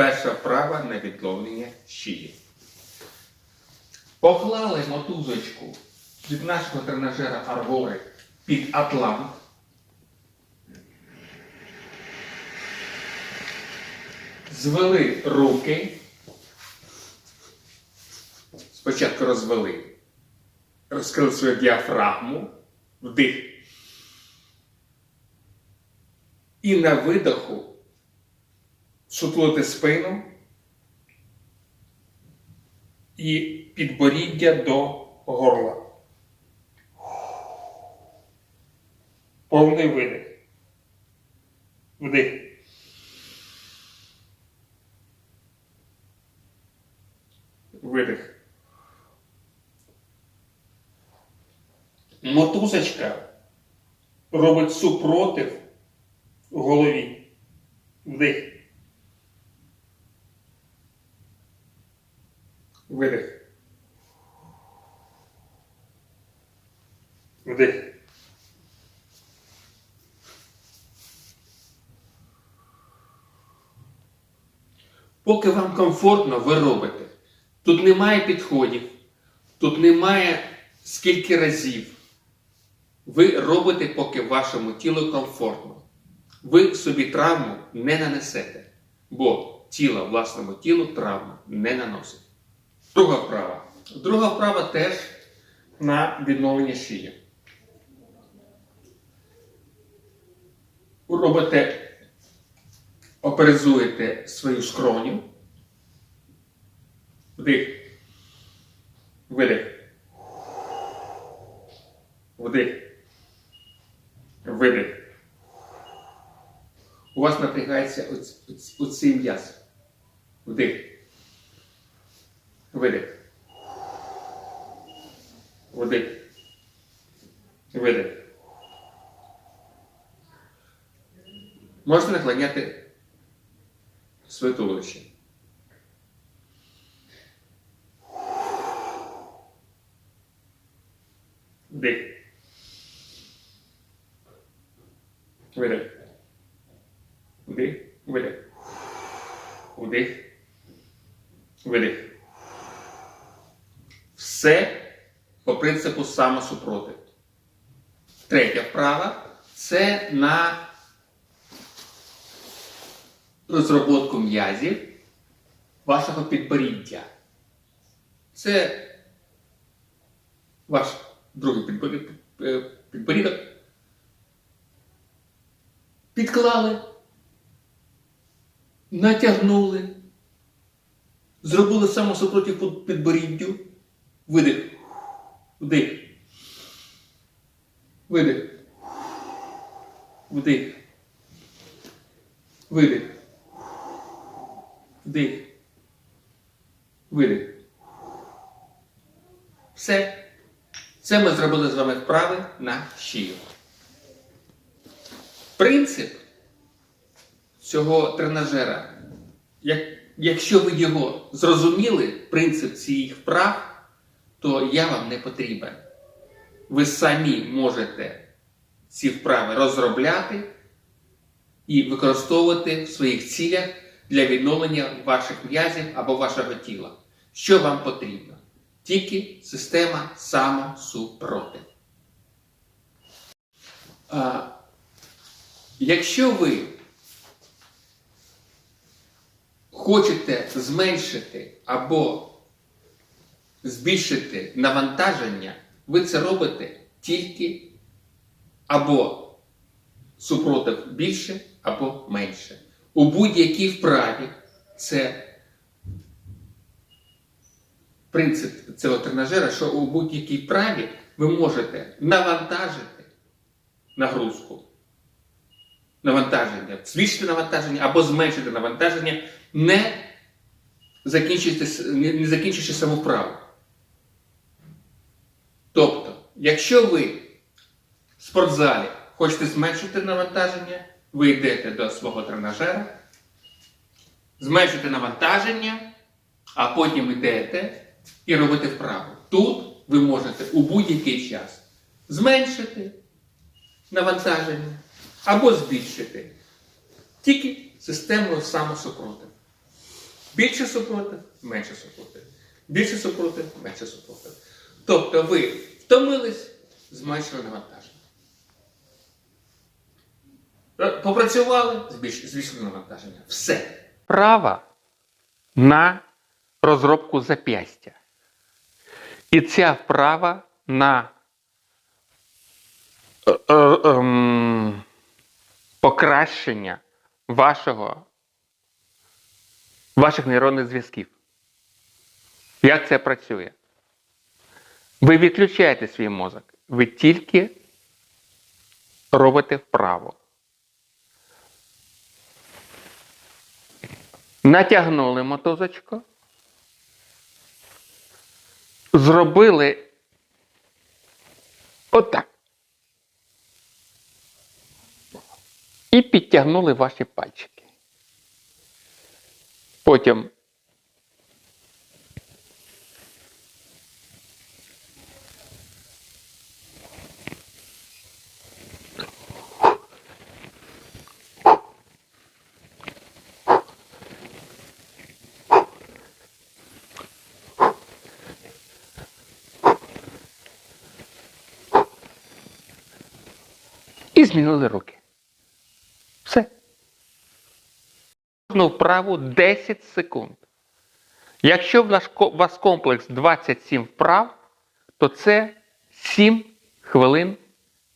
Перша вправа на відновлення шиї. Поклали мотузочку від нашого тренажера Аргори під атлант. Звели руки. Спочатку розвели. Розкрили свою діафрагму. Вдих. І на видоху сутлити спину і підборіддя до горла. Повний видих. Вдих. Видих. Мотузочка робить супротив голові. Вдих. Видих. Вдих. Поки вам комфортно, ви робите. Тут немає підходів, тут немає скільки разів. Ви робите, поки вашому тілу комфортно. Ви собі травму не нанесете, бо тіло власному тілу травму не наносить. Друга вправа. Друга вправа теж на відновлення шиї. Робите, оперезуєте свою скроню. Вдих. Видих. Вдих. Видих. У вас напрягається оц- оц- оцей м'яз. Вдих. Видих. Вдих. Видих. Можете наклоняти своє туловище. Вдих. Видих. Вдих. Видих. Вдих. Видих. Все по принципу самосупротив. Третя вправа це на розробку м'язів вашого підборіддя. Це ваш другий е, підборідок. Підклали, натягнули, зробили самосупротив по підборіддю, видих, вдих, видих, вдих, видих, вдих, видих. Все. Це ми зробили з вами вправи на шию. Принцип цього тренажера, як, якщо ви його зрозуміли, принцип цих вправ, то я вам не потрібен. Ви самі можете ці вправи розробляти і використовувати в своїх цілях для відновлення ваших м'язів або вашого тіла. Що вам потрібно? Тільки система самосупротив. А, якщо ви хочете зменшити або збільшити навантаження, ви це робите тільки або супротив більше, або менше. У будь-якій вправі. Це принцип цього тренажера, що у будь-якій вправі ви можете навантажити нагрузку, навантаження, збільшити навантаження або зменшити навантаження, не не не закінчивши саму вправу. Тобто, якщо ви в спортзалі хочете зменшити навантаження, ви йдете до свого тренажера, зменшуєте навантаження, а потім йдете і робите вправу. Тут ви можете у будь-який час зменшити навантаження або збільшити. Тільки системою самосупротив. Більше супротив, менше супротив. Більше супротив, менше супротив. Тобто ви втомились, зменшили навантаження. Попрацювали, збільш- збільшили навантаження. Все. Права на розробку зап'ястя. І ця вправа на е, е, ем, покращення вашого, ваших нейронних зв'язків. Як це працює? Ви відключаєте свій мозок. Ви тільки робите вправо. Натягнули мотузочку. Зробили отак. І підтягнули ваші пальчики. Потім і змінили руки. Все. Кожну вправу 10 секунд. Якщо у вас комплекс 27 вправ, то це 7 хвилин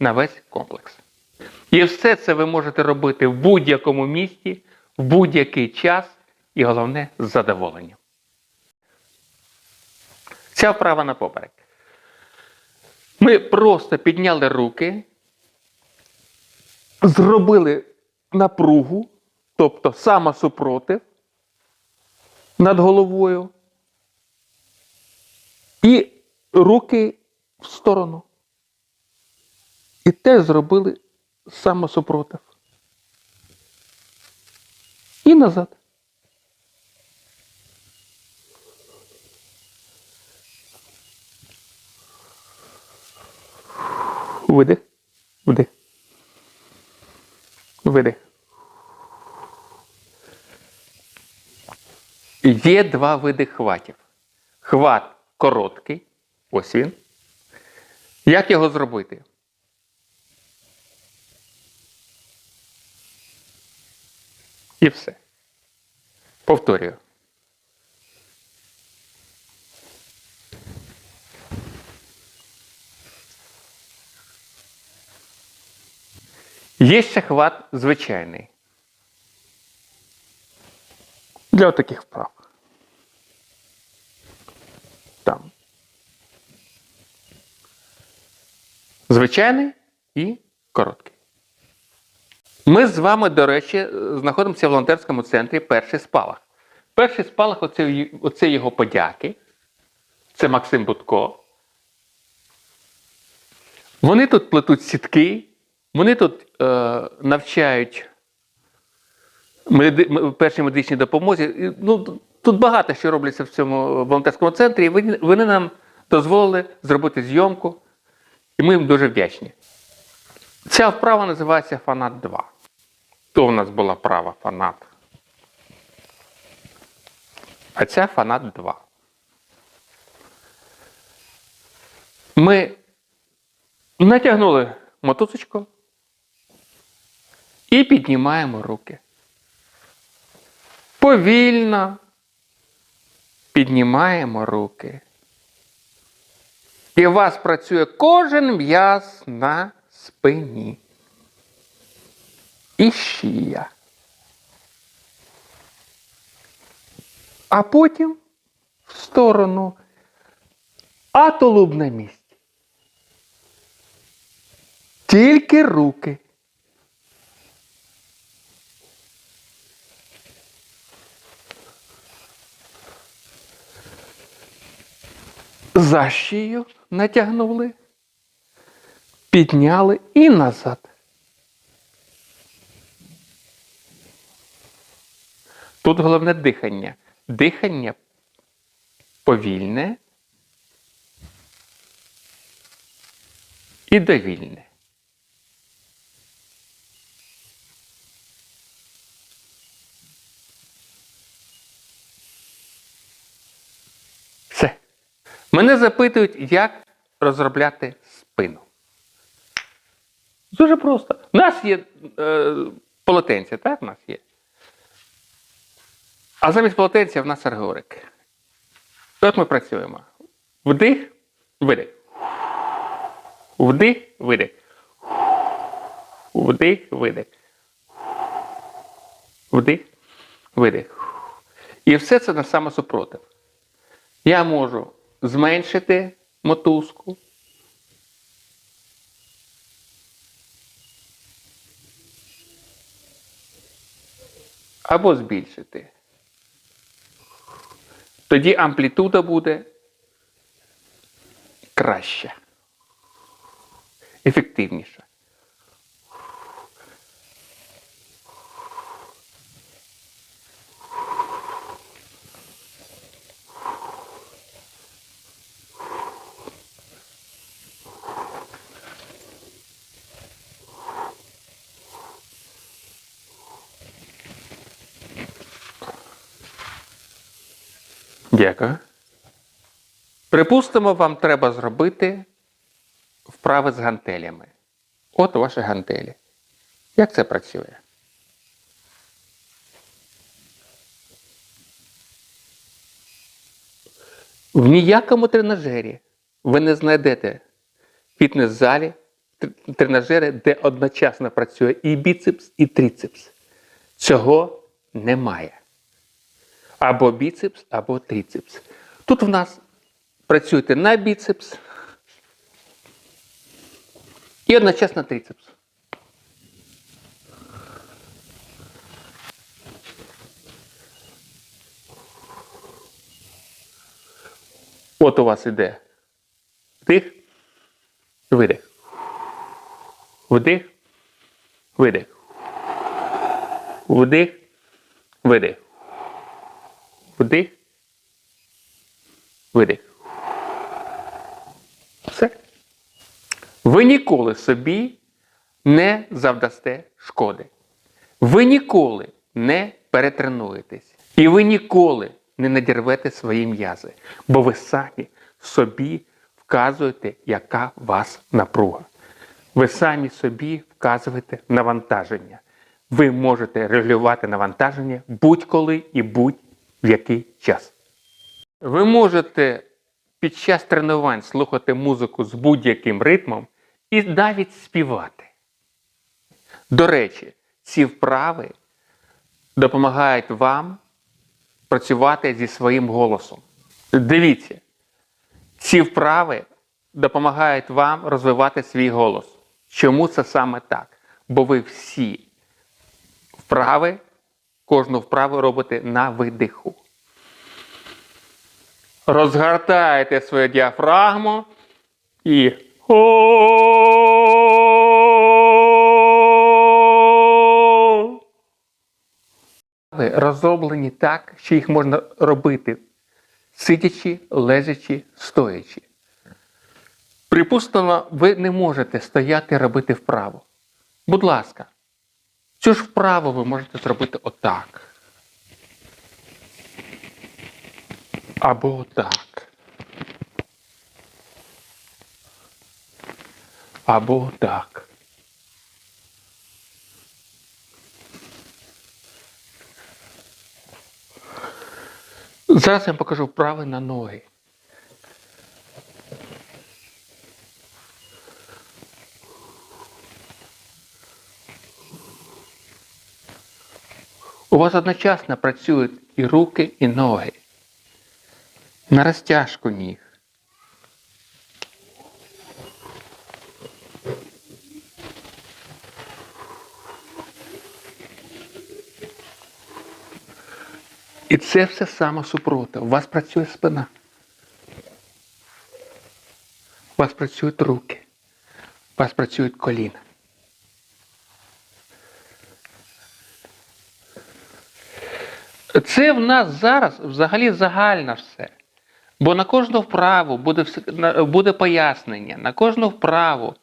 на весь комплекс. І все це ви можете робити в будь-якому місті, в будь-який час і головне з задоволенням. Ця вправа на поперек. Ми просто підняли руки, зробили напругу, тобто самосупротив над головою, і руки в сторону. І теж зробили самосупротив. І назад. Видих, вдих. Видих. Є два види хватів. Хват короткий. Ось він. Як його зробити? І все. Повторюю. Є ще хват звичайний. Для таких вправ. Там. Звичайний і короткий. Ми з вами, до речі, знаходимося в волонтерському центрі Перший спалах. Перший спалах оце, оце його подяки. Це Максим Будко. Вони тут плетуть сітки, вони тут е, навчають першій медичній допомозі. Ну, тут багато що робляться в цьому волонтерському центрі, і вони, нам дозволили зробити зйомку, і ми їм дуже вдячні. Ця вправа називається Фанат 2. То у нас була права фанат. А ця фанат 2. Ми натягнули мотузочку і піднімаємо руки. Повільно піднімаємо руки. І у вас працює кожен м'яз на спині. І шия. А потім в сторону. А тулуб на. Тільки руки. За шию натягнули, підняли і назад. Тут головне дихання. Дихання повільне і довільне. Мене запитують, як розробляти спину. Дуже просто. У нас є е, полотенця, так? У нас є. А замість полотенця в нас аргорик. От ми працюємо. Вдих, видих. Вдих, видих. Вдих, видих. Вдих, видих. І все це на самосупротив. Я можу зменшити мотузку. Або збільшити. Тоді амплітуда буде краща, ефективніша. Дякую. Припустимо, вам треба зробити вправи з гантелями. От ваші гантелі. Як це працює? В ніякому тренажері ви не знайдете фітнес-залі тренажери, де одночасно працює і біцепс, і трицепс. Цього немає або біцепс, або трицепс. Тут в нас працюєте на біцепс і одночасно трицепс. От у вас іде вдих, видих. Вдих, видих. Вдих, видих. Вдих. Видих. Все. Ви ніколи собі не завдасте шкоди. Ви ніколи не перетренуєтесь. І ви ніколи не надірвете свої м'язи, бо ви самі собі вказуєте, яка вас напруга. Ви самі собі вказуєте навантаження. Ви можете регулювати навантаження будь-коли і будь-в який час. Ви можете під час тренувань слухати музику з будь-яким ритмом і навіть співати. До речі, ці вправи допомагають вам працювати зі своїм голосом. Дивіться, ці вправи допомагають вам розвивати свій голос. Чому це саме так? Бо ви всі вправи, кожну вправу робите на видиху. Розгортаєте свою діафрагму і. Ви Розроблені так, що їх можна робити сидячи, лежачи, стоячи. Припустимо, ви не можете стояти робити вправо. Будь ласка, цю ж вправу ви можете зробити отак. Або отак. Або отак. Зараз я вам покажу вправи на ноги. У вас одночасно працюють і руки, і ноги. На розтяжку ніг. І це все самосупротив. У вас працює спина. У вас працюють руки. У вас працюють коліна. Це в нас зараз взагалі загальне все. Бо на кожну вправу буде, буде пояснення, на кожну вправу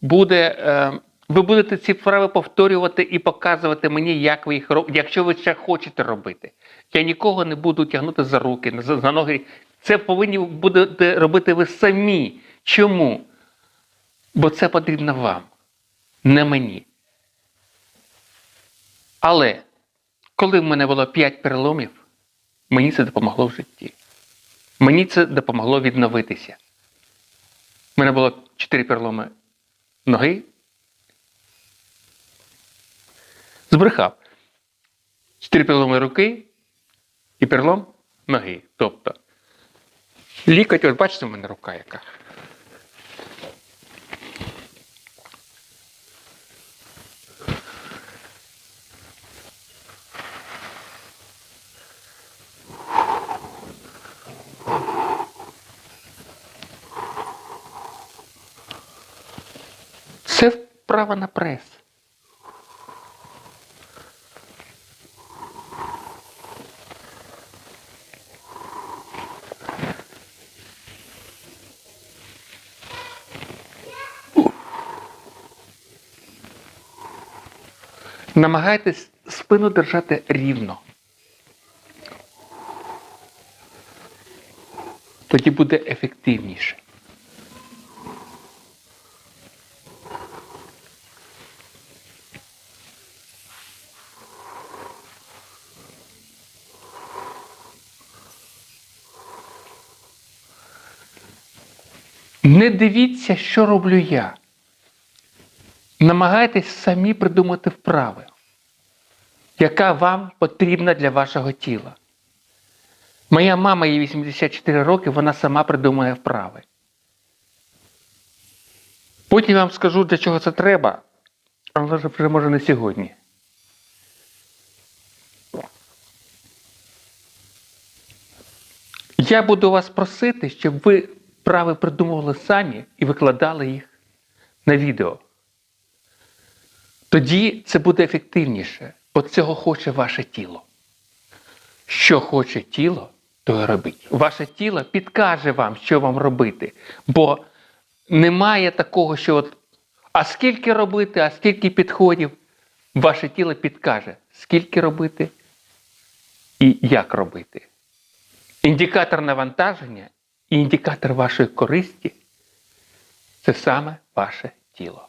буде. Е, ви будете ці вправи повторювати і показувати мені, як ви їх робите, якщо ви це хочете робити. Я нікого не буду тягнути за руки, за ноги, Це повинні будете робити ви самі. Чому? Бо це потрібно вам, не мені. Але коли в мене було 5 переломів, мені це допомогло в житті. Мені це допомогло відновитися. У мене було 4 переломи ноги. Збрехав. 4 переломи руки і перелом ноги. Тобто, лікоть, от бачите, в мене рука яка. Це вправа на прес. Намагайтесь спину держати рівно. Тоді буде ефективніше. Не дивіться, що роблю я. Намагайтесь самі придумати вправи, яка вам потрібна для вашого тіла. Моя мама їй 84 роки, вона сама придумує вправи. Потім вам скажу, для чого це треба, але вже може не сьогодні. Я буду вас просити, щоб ви вправи придумували самі і викладали їх на відео. Тоді це буде ефективніше, бо цього хоче ваше тіло. Що хоче тіло, то і робіть. Ваше тіло підкаже вам, що вам робити. Бо немає такого, що от, а скільки робити, а скільки підходів, ваше тіло підкаже, скільки робити і як робити. Індикатор навантаження і індикатор вашої користі це саме ваше тіло.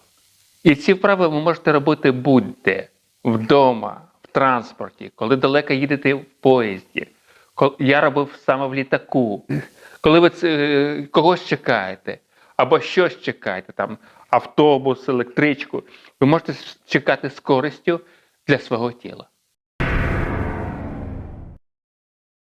І ці вправи ви можете робити будь-де, вдома, в транспорті, коли далеко їдете в поїзді. Я робив саме в літаку. Коли ви е, когось чекаєте, або щось чекаєте, там автобус, електричку, ви можете чекати з користю для свого тіла.